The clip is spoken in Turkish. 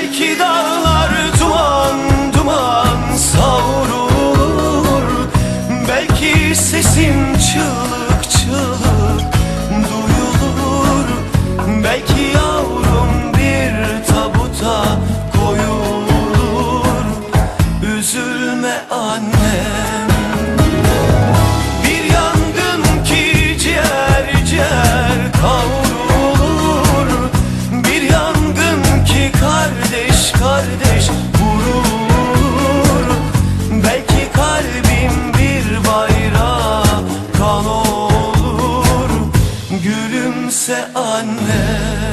Belki dağlar duman duman savrulur. Belki sesin çığlık çığlık duyulur. Belki yavrum bir tabuta koyulur. Üzülme anne. kardeş vurur. Belki kalbim bir bayrağa kan olur. Gülümse anne.